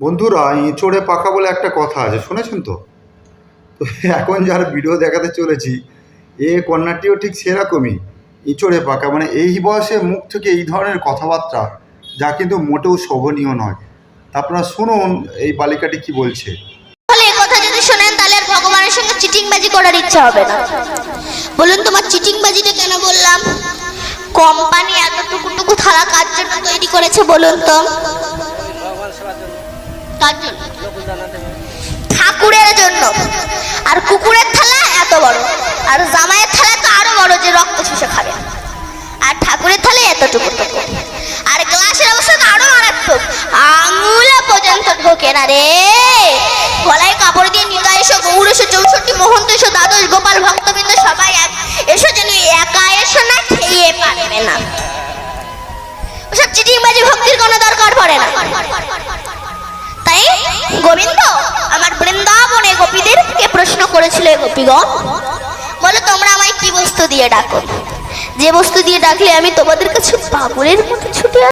বন্ধুরা এঁচোড়ে পাকা বলে একটা কথা আছে, শুনেছেন তো? তো এখন যার ভিডিও দেখাতে চলেছি, এ কন্যাটিও ঠিক সেরকমই এঁচোড়ে পাকা মানে এই বয়সে মুখ থেকে এই ধরনের কথাবার্তা, যা কিন্তু মোটেও শোভনীয় নয়। আপনারা শুনুন, এই বালিকাটি কি বলছে। কথা যদি শোনেন, তাহলে ইচ্ছা হবে না। বলুন তোমার কেন বললাম? কোম্পানি এতটুকুটুকু থালা কার তৈরি করেছে, বলুন তো। ঠাকুরের জন্য। আর কুকুরের থালা এত বড়। আর জামাইয়ের থালা তো আরও বড় যে রক্ত শুষে খাবে। আর ঠাকুরের থালা এতটুকু টুকু আর গ্লাসের অবস্থা তো আরও মারাত্মক। আঙুলে পর্যন্ত ঢোকে না রে। গলায় কাপড় দিয়ে নিতা এসো, গৌর এসো, চৌষট্টি, মহন্ত এসো, দ্বাদশ, গোপাল, ভক্তবৃন্দ সবাই এক। এসো যেন একা এসো না, খেয়ে পারবে না। ওসব চিটিংবাজি ভক্তির কোনো দরকার পড়ে না। গোবিন্দ আমার বৃন্দাবনে গোপীদেরকে প্রশ্ন করেছিল গোপীগণ বলো, তোমরা আমায় কি বস্তু দিয়ে ডাকো যে বস্তু দিয়ে ডাকলে আমি তোমাদের কাছে পাগলের মতো ছুটে?